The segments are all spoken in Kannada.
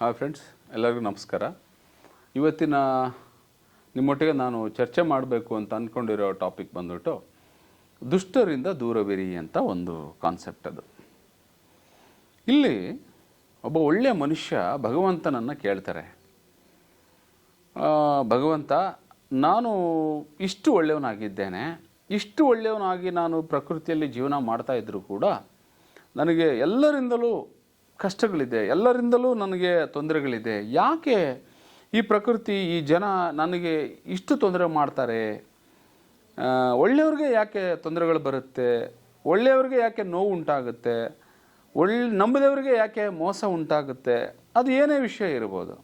ಹಾಯ್ ಫ್ರೆಂಡ್ಸ್ ಎಲ್ಲರಿಗೂ ನಮಸ್ಕಾರ. ಇವತ್ತಿನ ನಿಮ್ಮೊಟ್ಟಿಗೆ ನಾನು ಚರ್ಚೆ ಮಾಡಬೇಕು ಅಂತ ಅಂದ್ಕೊಂಡಿರೋ ಟಾಪಿಕ್ ಬಂದ್ಬಿಟ್ಟು ದುಷ್ಟರಿಂದ ದೂರವಿರಿ ಅಂತ ಒಂದು ಕಾನ್ಸೆಪ್ಟ್ ಅದು. ಇಲ್ಲಿ ಒಬ್ಬ ಒಳ್ಳೆಯ ಮನುಷ್ಯ ಭಗವಂತನನ್ನು ಕೇಳ್ತಾರೆ. ಭಗವಂತ, ನಾನು ಇಷ್ಟು ಒಳ್ಳೆಯವನಾಗಿದ್ದೇನೆ, ಇಷ್ಟು ಒಳ್ಳೆಯವನಾಗಿ ನಾನು ಪ್ರಕೃತಿಯಲ್ಲಿ ಜೀವನ ಮಾಡ್ತಾ ಇದ್ದರೂ ಕೂಡ ನನಗೆ ಎಲ್ಲರಿಂದಲೂ ಕಷ್ಟಗಳಿದೆ. ಎಲ್ಲರಿಂದಲೂ ನನಗೆ ತೊಂದರೆಗಳಿದೆ. ಯಾಕೆ ಈ ಪ್ರಕೃತಿ, ಈ ಜನ ನನಗೆ ಇಷ್ಟು ತೊಂದರೆ ಮಾಡ್ತಾರೆ? ಒಳ್ಳೆಯವ್ರಿಗೆ ಯಾಕೆ ತೊಂದರೆಗಳು ಬರುತ್ತೆ? ಒಳ್ಳೆಯವ್ರಿಗೆ ಯಾಕೆ ನೋವು ಉಂಟಾಗುತ್ತೆ? ಒಳ್ಳೆ ನಂಬಿದವರಿಗೆ ಯಾಕೆ ಮೋಸ ಉಂಟಾಗುತ್ತೆ? ಅದು ಏನೇ ವಿಷಯ ಇರ್ಬೋದು.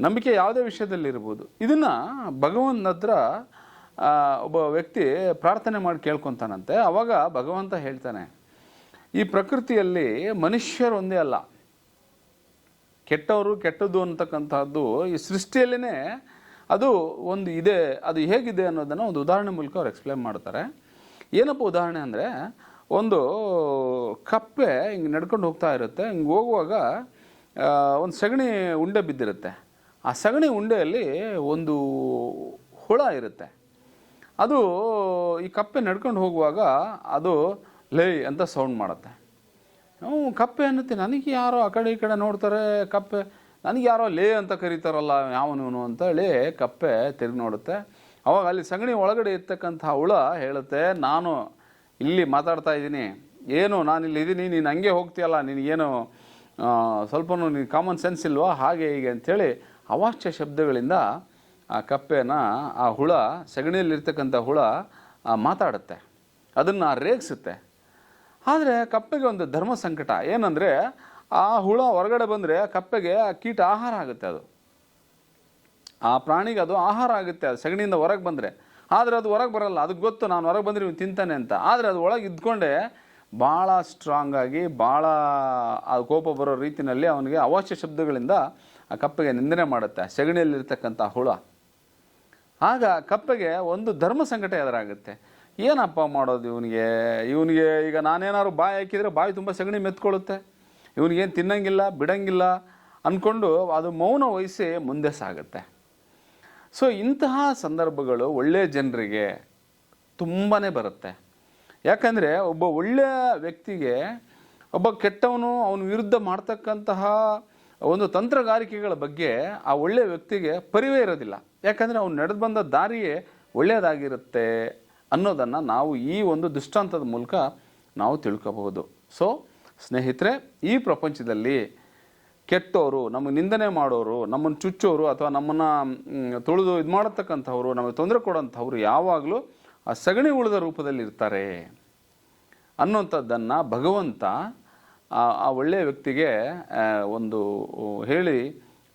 ನಂಬಿಕೆ ಯಾವುದೇ ವಿಷಯದಲ್ಲಿ ಇರ್ಬೋದು. ಇದನ್ನು ಭಗವಂತನ ಹತ್ರ ಒಬ್ಬ ವ್ಯಕ್ತಿ ಪ್ರಾರ್ಥನೆ ಮಾಡಿ ಕೇಳ್ಕೊತಾನಂತೆ. ಅವಾಗ ಭಗವಂತ ಹೇಳ್ತಾನೆ ಈ ಪ್ರಕೃತಿಯಲ್ಲಿ ಮನುಷ್ಯರೊಂದೇ ಅಲ್ಲ. ಕೆಟ್ಟವರು ಕೆಟ್ಟದ್ದು ಅಂತಕ್ಕಂತಹದ್ದು ಈ ಸೃಷ್ಟಿಯಲ್ಲೇ ಅದು ಒಂದು ಇದೆ, ಅದು ಹೇಗಿದೆ ಅನ್ನೋದನ್ನು ಒಂದು ಉದಾಹರಣೆ ಮೂಲಕ ಅವ್ರು ಎಕ್ಸ್ಪ್ಲೇನ್ ಮಾಡ್ತಾರೆ. ಏನಪ್ಪ ಉದಾಹರಣೆ ಅಂದರೆ, ಒಂದು ಕಪ್ಪೆ ಹಿಂಗೆ ನಡ್ಕೊಂಡು ಹೋಗ್ತಾ ಇರುತ್ತೆ, ಹಿಂಗೆ ಹೋಗುವಾಗ ಒಂದು ಸಗಣಿ ಉಂಡೆ ಬಿದ್ದಿರುತ್ತೆ. ಆ ಸಗಣಿ ಉಂಡೆಯಲ್ಲಿ ಒಂದು ಹುಳ ಇರುತ್ತೆ. ಅದು ಈ ಕಪ್ಪೆ ನಡ್ಕೊಂಡು ಹೋಗುವಾಗ ಅದು ಲೇ ಅಂತ ಸೌಂಡ್ ಮಾಡುತ್ತೆ? ಹ್ಞೂ, ಕಪ್ಪೆ ಅನ್ನತ್ತೆ. ನನಗೆ ಯಾರೋ ಆ ಕಡೆ ಈ ಕಡೆ ನೋಡ್ತಾರೆ, ಕಪ್ಪೆ. ನನಗೆ ಯಾರೋ ಲೇ ಅಂತ ಕರೀತಾರಲ್ಲ, ಯಾವನು ಅಂತ ಹೇಳಿ ಕಪ್ಪೆ ತಿರುಗಿ ನೋಡುತ್ತೆ. ಅವಾಗ ಅಲ್ಲಿ ಸಗಣಿ ಒಳಗಡೆ ಇರ್ತಕ್ಕಂಥ ಹುಳ ಹೇಳುತ್ತೆ, ನಾನು ಇಲ್ಲಿ ಮಾತಾಡ್ತಾ ಇದ್ದೀನಿ. ಏನು, ನಾನು ಇಲ್ಲಿ ಇದ್ದೀನಿ ನೀನು ಹಂಗೆ ಹೋಗ್ತೀಯಲ್ಲ, ನಿನಗೇನು ಸ್ವಲ್ಪ ನೀನು ಕಾಮನ್ ಸೆನ್ಸ್ ಇಲ್ವಾ? ಹಾಗೆ ಹೀಗೆ ಅಂಥೇಳಿ ಅವಾಚ್ಯ ಶಬ್ದಗಳಿಂದ ಆ ಕಪ್ಪೆನ, ಆ ಹುಳ ಸಗಣಿಯಲ್ಲಿರ್ತಕ್ಕಂಥ ಹುಳ ಮಾತಾಡುತ್ತೆ. ಅದನ್ನು ರೇಗಿಸುತ್ತೆ. ಆದರೆ ಕಪ್ಪೆಗೆ ಒಂದು ಧರ್ಮ ಸಂಕಟ. ಏನಂದರೆ ಆ ಹುಳ ಹೊರಗಡೆ ಬಂದರೆ ಕಪ್ಪೆಗೆ ಆ ಕೀಟ ಆಹಾರ ಆಗುತ್ತೆ ಅದು. ಆ ಪ್ರಾಣಿಗೆ ಅದು ಆಹಾರ ಆಗುತ್ತೆ, ಅದು ಸಗಣಿಯಿಂದ ಹೊರಗೆ ಬಂದರೆ. ಆದರೆ ಅದು ಹೊರಗೆ ಬರಲ್ಲ ಅದಕ್ಕೆ ಗೊತ್ತು ನಾನು ಹೊರಗೆ ಬಂದರೆ ಇವ್ನು ತಿಂತಾನೆ ಅಂತ. ಆದರೆ ಅದು ಒಳಗೆ ಇದ್ಕೊಂಡೆ ಭಾಳ ಸ್ಟ್ರಾಂಗ್ ಆಗಿ ಭಾಳ ಆ ಕೋಪ ಬರೋ ರೀತಿಯಲ್ಲಿ ಅವನಿಗೆ ಅವಾಚ್ಯ ಶಬ್ದಗಳಿಂದ ಆ ಕಪ್ಪೆಗೆ ನಿಂದನೆ ಮಾಡುತ್ತೆ ಸಗಣಿಯಲ್ಲಿರ್ತಕ್ಕಂಥ ಹುಳ. ಆಗ ಕಪ್ಪೆಗೆ ಒಂದು ಧರ್ಮ ಸಂಕಟ ಎದುರಾಗುತ್ತೆ. ಏನಪ್ಪ ಮಾಡೋದು ಇವನಿಗೆ? ಇವನಿಗೆ ಈಗ ನಾನೇನಾದ್ರು ಬಾಯಿ ಹಾಕಿದರೆ ಬಾಯಿ ತುಂಬ ಸಗಣಿ ಮೆತ್ಕೊಳ್ಳುತ್ತೆ. ಇವನಿಗೇನು ತಿನ್ನಂಗಿಲ್ಲ, ಬಿಡಂಗಿಲ್ಲ ಅಂದ್ಕೊಂಡು ಅದು ಮೌನ ವಹಿಸಿ ಮುಂದೆ ಸಾಗುತ್ತೆ. ಸೊ ಇಂತಹ ಸಂದರ್ಭಗಳು ಒಳ್ಳೆಯ ಜನರಿಗೆ ತುಂಬಾ ಬರುತ್ತೆ. ಯಾಕಂದರೆ ಒಬ್ಬ ಒಳ್ಳೆಯ ವ್ಯಕ್ತಿಗೆ ಒಬ್ಬ ಕೆಟ್ಟವನು ಅವನ ವಿರುದ್ಧ ಮಾಡ್ತಕ್ಕಂತಹ ಒಂದು ತಂತ್ರಗಾರಿಕೆಗಳ ಬಗ್ಗೆ ಆ ಒಳ್ಳೆಯ ವ್ಯಕ್ತಿಗೆ ಪರಿವೇ ಇರೋದಿಲ್ಲ. ಯಾಕಂದರೆ ಅವ್ನು ನಡೆದು ಬಂದ ದಾರಿಯೇ ಒಳ್ಳೆಯದಾಗಿರುತ್ತೆ. ಅನ್ನೋದನ್ನು ನಾವು ಈ ಒಂದು ದೃಷ್ಟಾಂತದ ಮೂಲಕ ನಾವು ತಿಳ್ಕೋಬಹುದು. ಸೊ ಸ್ನೇಹಿತರೆ, ಈ ಪ್ರಪಂಚದಲ್ಲಿ ಕೆಟ್ಟವರು ನಮಗೆ ನಿಂದನೆ ಮಾಡೋರು, ನಮ್ಮನ್ನು ಚುಚ್ಚೋರು ಅಥವಾ ನಮ್ಮನ್ನು ತುಳಿದು ಇದು ಮಾಡತಕ್ಕಂಥವ್ರು, ನಮಗೆ ತೊಂದರೆ ಕೊಡೋಂಥವ್ರು ಯಾವಾಗಲೂ ಆ ಸಗಣಿ ಉಳಿದ ರೂಪದಲ್ಲಿ ಇರ್ತಾರೆ ಅನ್ನೋಂಥದ್ದನ್ನು ಭಗವಂತ ಆ ಒಳ್ಳೆಯ ವ್ಯಕ್ತಿಗೆ ಒಂದು ಹೇಳಿ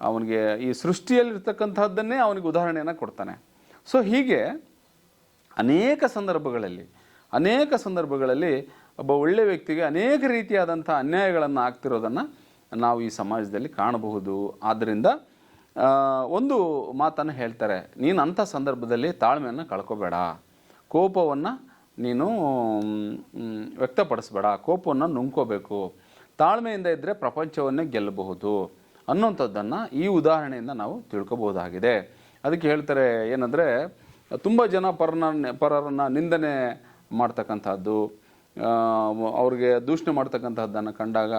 ಅವನಿಗೆ ಈ ಸೃಷ್ಟಿಯಲ್ಲಿರ್ತಕ್ಕಂಥದ್ದನ್ನೇ ಅವನಿಗೆ ಉದಾಹರಣೆಯನ್ನು ಕೊಡ್ತಾನೆ. ಸೊ ಹೀಗೆ ಅನೇಕ ಸಂದರ್ಭಗಳಲ್ಲಿ ಅನೇಕ ಸಂದರ್ಭಗಳಲ್ಲಿ ಒಬ್ಬ ಒಳ್ಳೆಯ ವ್ಯಕ್ತಿಗೆ ಅನೇಕ ರೀತಿಯಾದಂಥ ಅನ್ಯಾಯಗಳನ್ನು ಆಗ್ತಿರೋದನ್ನು ನಾವು ಈ ಸಮಾಜದಲ್ಲಿ ಕಾಣಬಹುದು. ಆದ್ದರಿಂದ ಒಂದು ಮಾತನ್ನು ಹೇಳ್ತಾರೆ, ನೀನು ಅಂಥ ಸಂದರ್ಭದಲ್ಲಿ ತಾಳ್ಮೆಯನ್ನು ಕಳ್ಕೊಬೇಡ. ಕೋಪವನ್ನು ನೀನು ವ್ಯಕ್ತಪಡಿಸ್ಬೇಡ. ಕೋಪವನ್ನು ನುಂಗ್ಕೋಬೇಕು. ತಾಳ್ಮೆಯಿಂದ ಇದ್ದರೆ ಪ್ರಪಂಚವನ್ನೇ ಗೆಲ್ಲಬಹುದು. ಅನ್ನೋಂಥದ್ದನ್ನು ಈ ಉದಾಹರಣೆಯಿಂದ ನಾವು ತಿಳ್ಕೊಬೋದಾಗಿದೆ ಅದಕ್ಕೆ ಹೇಳ್ತಾರೆ ಏನಂದರೆ ತುಂಬ ಜನ ಪರನ ಪರರನ್ನು ನಿಂದನೆ ಮಾಡ್ತಕ್ಕಂಥದ್ದು ಅವ್ರಿಗೆ ದೂಷಣೆ ಮಾಡ್ತಕ್ಕಂಥದ್ದನ್ನು ಕಂಡಾಗ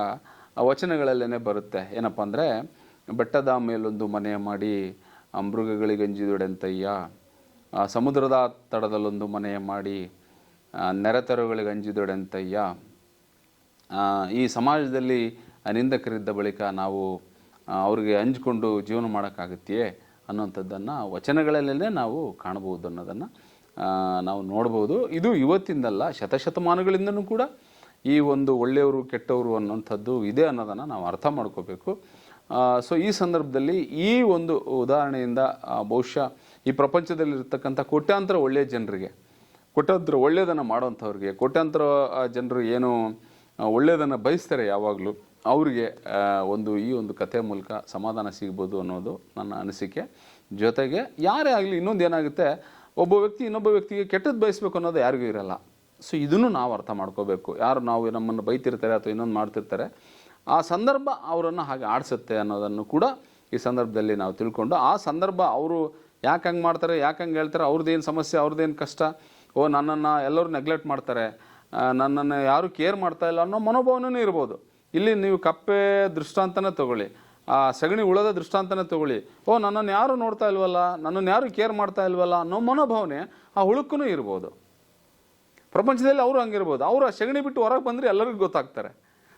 ಆ ವಚನಗಳಲ್ಲೇ ಬರುತ್ತೆ. ಏನಪ್ಪ ಅಂದರೆ ಬೆಟ್ಟದ ಮೇಲೊಂದು ಮನೆ ಮಾಡಿ ಮೃಗಗಳಿಗೆ ಅಂಜಿದೊಡೆಂತಯ್ಯ ಸಮುದ್ರದ ತಡದಲ್ಲೊಂದು ಮನೆ ಮಾಡಿ ಆ ನೆರೆತರುಗಳಿಗೆ ಅಂಜಿದುಡೆಂತಯ್ಯ ಆ, ಈ ಸಮಾಜದಲ್ಲಿ ನಿಂದಕರಿದ್ದ ಬಳಿಕ ನಾವು ಅವ್ರಿಗೆ ಹಂಚ್ಕೊಂಡು ಜೀವನ ಮಾಡೋಕ್ಕಾಗತ್ತೆಯೇ ಅನ್ನೋಂಥದ್ದನ್ನು ವಚನಗಳಲ್ಲೇ ನಾವು ಕಾಣಬಹುದು ಅನ್ನೋದನ್ನು ನಾವು ನೋಡ್ಬೋದು. ಇದು ಇವತ್ತಿಂದಲ್ಲ, ಶತಶತಮಾನಗಳಿಂದನೂ ಕೂಡ ಈ ಒಂದು ಒಳ್ಳೆಯವರು, ಕೆಟ್ಟವರು ಅನ್ನೋಂಥದ್ದು ಇದೆ ಅನ್ನೋದನ್ನು ನಾವು ಅರ್ಥ ಮಾಡ್ಕೋಬೇಕು. ಸೊ ಈ ಸಂದರ್ಭದಲ್ಲಿ ಈ ಒಂದು ಉದಾಹರಣೆಯಿಂದ ಬಹುಶಃ ಈ ಪ್ರಪಂಚದಲ್ಲಿರ್ತಕ್ಕಂಥ ಕೋಟ್ಯಾಂತರ ಒಳ್ಳೆಯ ಜನರಿಗೆ, ಕೋಟ್ಯಾಂತರ ಒಳ್ಳೆಯದನ್ನು ಮಾಡೋಂಥವ್ರಿಗೆ ಕೋಟ್ಯಾಂತರ ಜನರು ಏನು ಒಳ್ಳೆಯದನ್ನು ಬಯಸ್ತಾರೆ ಯಾವಾಗಲೂ ಅವರಿಗೆ ಒಂದು ಈ ಒಂದು ಕಥೆ ಮೂಲಕ ಸಮಾಧಾನ ಸಿಗ್ಬೋದು ಅನ್ನೋದು ನನ್ನ ಅನಿಸಿಕೆ. ಜೊತೆಗೆ ಯಾರೇ ಆಗಲಿ ಇನ್ನೊಂದು ಏನಾಗುತ್ತೆ, ಒಬ್ಬ ವ್ಯಕ್ತಿ ಇನ್ನೊಬ್ಬ ವ್ಯಕ್ತಿಗೆ ಕೆಟ್ಟದ್ದು ಬಯಸ್ಬೇಕು ಅನ್ನೋದು ಯಾರಿಗೂ ಇರಲ್ಲ. ಸೊ ಇದನ್ನು ನಾವು ಅರ್ಥ ಮಾಡ್ಕೋಬೇಕು. ಯಾರು ನಾವು ನಮ್ಮನ್ನು ಬೈತಿರ್ತಾರೆ ಅಥವಾ ಇನ್ನೊಂದು ಮಾಡ್ತಿರ್ತಾರೆ, ಆ ಸಂದರ್ಭ ಅವರನ್ನು ಹಾಗೆ ಆಡಿಸುತ್ತೆ ಅನ್ನೋದನ್ನು ಕೂಡ ಈ ಸಂದರ್ಭದಲ್ಲಿ ನಾವು ತಿಳ್ಕೊಂಡು, ಆ ಸಂದರ್ಭ ಅವರು ಯಾಕೆ ಹಂಗೆ ಮಾಡ್ತಾರೆ, ಯಾಕೆ ಹಂಗೆ ಹೇಳ್ತಾರೆ, ಅವ್ರದ್ದೇನು ಸಮಸ್ಯೆ, ಅವ್ರದ್ದೇನು ಕಷ್ಟ, ಓ, ನನ್ನನ್ನು ಎಲ್ಲರೂ ನೆಗ್ಲೆಕ್ಟ್ ಮಾಡ್ತಾರೆ ನನ್ನನ್ನು ಯಾರೂ ಕೇರ್ ಮಾಡ್ತಾ ಇಲ್ಲ ಅನ್ನೋ ಮನೋಭಾವನೂ ಇರ್ಬೋದು. ಇಲ್ಲಿ ನೀವು ಕಪ್ಪೆ ದೃಷ್ಟಾಂತನ ತಗೊಳ್ಳಿ. ಆ ಸಗಣಿ ಉಳದ ದೃಷ್ಟಾಂತನ ತಗೊಳ್ಳಿ. ಓ, ನನ್ನನ್ನು ಯಾರು ನೋಡ್ತಾ ಇಲ್ವಲ್ಲ? ನನ್ನನ್ನು ಯಾರು ಕೇರ್ ಮಾಡ್ತಾ ಇಲ್ವಲ್ಲ? ಅನ್ನೋ ಮನೋಭಾವನೆ ಆ ಹುಳುಕ್ಕೂ ಇರ್ಬೋದು. ಪ್ರಪಂಚದಲ್ಲಿ ಅವರು ಹಂಗಿರ್ಬೋದು. ಅವರು ಆ ಸಗಣಿ ಬಿಟ್ಟು ಹೊರಗೆ ಬಂದರೆ ಎಲ್ಲರಿಗೂ ಗೊತ್ತಾಗ್ತಾರೆ.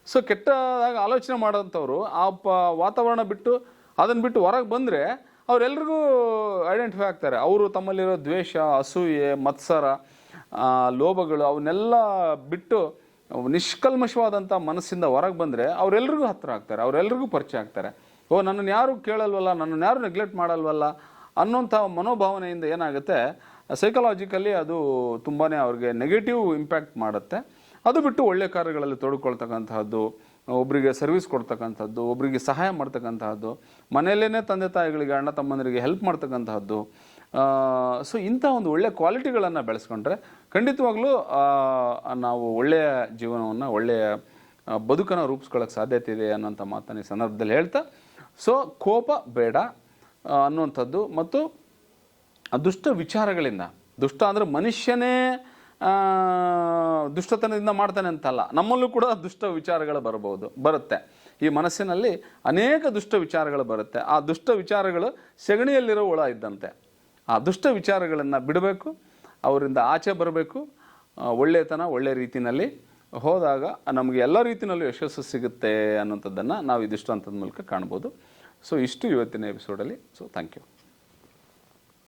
ಸೊ ಕೆಟ್ಟದಾಗ ಆಲೋಚನೆ ಮಾಡೋಂಥವ್ರು ಆ ಪ ವಾತಾವರಣ ಬಿಟ್ಟು ಅದನ್ನು ಬಿಟ್ಟು ಹೊರಗೆ ಬಂದರೆ ಅವರೆಲ್ರಿಗೂ ಐಡೆಂಟಿಫೈ ಆಗ್ತಾರೆ. ಅವರು ತಮ್ಮಲ್ಲಿರೋ ದ್ವೇಷ, ಅಸೂಯೆ, ಮತ್ಸರ ಲೋಭಗಳು, ಅವನ್ನೆಲ್ಲ ಬಿಟ್ಟು ನಿಷ್ಕಲ್ಮಶವಾದಂಥ ಮನಸ್ಸಿಂದ ಹೊರಗೆ ಬಂದರೆ ಅವರೆಲ್ಲರಿಗೂ ಹತ್ತಿರ ಆಗ್ತಾರೆ, ಅವರೆಲ್ರಿಗೂ ಪರಿಚಯ ಆಗ್ತಾರೆ. ಓ ನನ್ನನ್ನು ಯಾರು ಕೇಳಲ್ವಲ್ಲ ನನ್ನನ್ನು ಯಾರು ನೆಗ್ಲೆಕ್ಟ್ ಮಾಡಲ್ವಲ್ಲ ಅನ್ನೋಂಥ ಮನೋಭಾವನೆಯಿಂದ ಏನಾಗುತ್ತೆ ಸೈಕಲಾಜಿಕಲಿ ಅದು ತುಂಬಾ ಅವ್ರಿಗೆ ನೆಗೆಟಿವ್ ಇಂಪ್ಯಾಕ್ಟ್ ಮಾಡುತ್ತೆ. ಅದು ಬಿಟ್ಟು ಒಳ್ಳೆ ಕಾರ್ಯಗಳಲ್ಲಿ ತೊಡ್ಕೊಳ್ತಕ್ಕಂತಹದ್ದು ಒಬ್ಬರಿಗೆ ಸರ್ವಿಸ್ ಕೊಡ್ತಕ್ಕಂಥದ್ದು ಒಬ್ಬರಿಗೆ ಸಹಾಯ ಮಾಡ್ತಕ್ಕಂತಹದ್ದು ಮನೆಯಲ್ಲೇ ತಂದೆ ತಾಯಿಗಳಿಗೆ, ಅಣ್ಣ ತಮ್ಮಂದರಿಗೆ ಹೆಲ್ಪ್ ಮಾಡ್ತಕ್ಕಂತಹದ್ದು ಸೊ ಇಂಥ ಒಂದು ಒಳ್ಳೆಯ ಕ್ವಾಲಿಟಿಗಳನ್ನು ಬೆಳೆಸ್ಕೊಂಡ್ರೆ ಖಂಡಿತವಾಗ್ಲೂ ನಾವು ಒಳ್ಳೆಯ ಜೀವನವನ್ನು, ಒಳ್ಳೆಯ ಬದುಕನ್ನು ರೂಪಿಸ್ಕೊಳ್ಳೋಕ್ಕೆ ಸಾಧ್ಯತೆ ಇದೆ ಅನ್ನೋಂಥ ಮಾತನ್ನು ಈ ಸಂದರ್ಭದಲ್ಲಿ ಹೇಳ್ತಾ ಸೊ ಕೋಪ ಬೇಡ ಅನ್ನುವಂಥದ್ದು ಮತ್ತು ದುಷ್ಟ ವಿಚಾರಗಳಿಂದ, ದುಷ್ಟ ಅಂದರೆ ಮನುಷ್ಯನೇ ದುಷ್ಟತನದಿಂದ ಮಾಡ್ತಾನೆ ಅಂತಲ್ಲ, ನಮ್ಮಲ್ಲೂ ಕೂಡ ದುಷ್ಟ ವಿಚಾರಗಳು ಬರಬಹುದು, ಬರುತ್ತೆ. ಈ ಮನಸ್ಸಿನಲ್ಲಿ ಅನೇಕ ದುಷ್ಟ ವಿಚಾರಗಳು ಬರುತ್ತೆ, ಆ ದುಷ್ಟ ವಿಚಾರಗಳು ಸೆಗಣಿಯಲ್ಲಿರೋ ಹುಳ ಇದ್ದಂತೆ. ಆ ದುಷ್ಟ ವಿಚಾರಗಳನ್ನು ಬಿಡಬೇಕು, ಅವರಿಂದ ಆಚೆ ಬರಬೇಕು ಒಳ್ಳೆಯತನ ಒಳ್ಳೆ ರೀತಿಯಲ್ಲಿ ಹೋದಾಗ ನಮಗೆ ಎಲ್ಲ ರೀತಿಯಲ್ಲೂ ಯಶಸ್ಸು ಸಿಗುತ್ತೆ ಅನ್ನೋಂಥದ್ದನ್ನು ನಾವು ಇದಿಷ್ಟು ದೃಷ್ಟಾಂತದ ಮೂಲಕ ಕಾಣ್ಬೋದು. ಸೊ ಇಷ್ಟು ಇವತ್ತಿನ ಎಪಿಸೋಡಲ್ಲಿ ಸೊ ಥ್ಯಾಂಕ್ ಯು